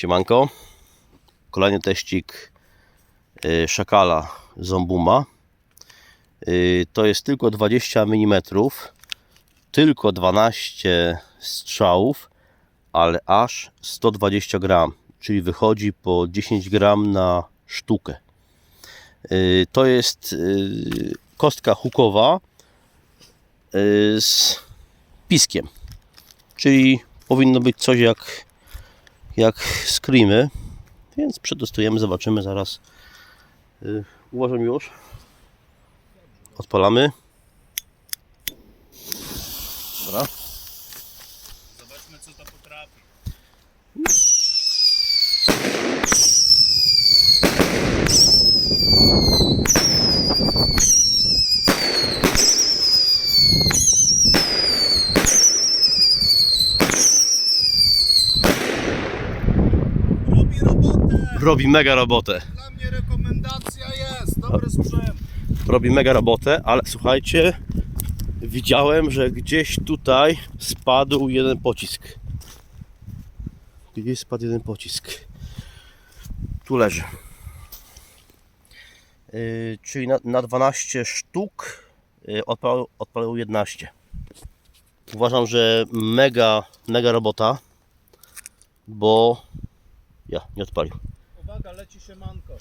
Siemanko. Kolejny teścik y, szakala Zombuma. Y, To jest tylko 20 mm, tylko 12 strzałów, ale aż 120 gram, czyli wychodzi po 10 gram na sztukę. Y, To jest kostka hukowa z piskiem, czyli powinno być coś jak jak screamy, więc przetestujemy, zobaczymy zaraz. Yy, uważam już. Odpalamy. Dobra. Zobaczmy co to potrafi. Robi Robi mega robotę. Dla mnie rekomendacja jest. Dobry sprzęt. Robi mega robotę, ale słuchajcie, widziałem, że gdzieś tutaj spadł jeden pocisk. Gdzieś spadł jeden pocisk. Tu leży. Yy, czyli na, na 12 sztuk yy, odpalił, odpalił 11. Uważam, że mega, mega robota, bo ja nie odpalił. Uwaga, leci się manko.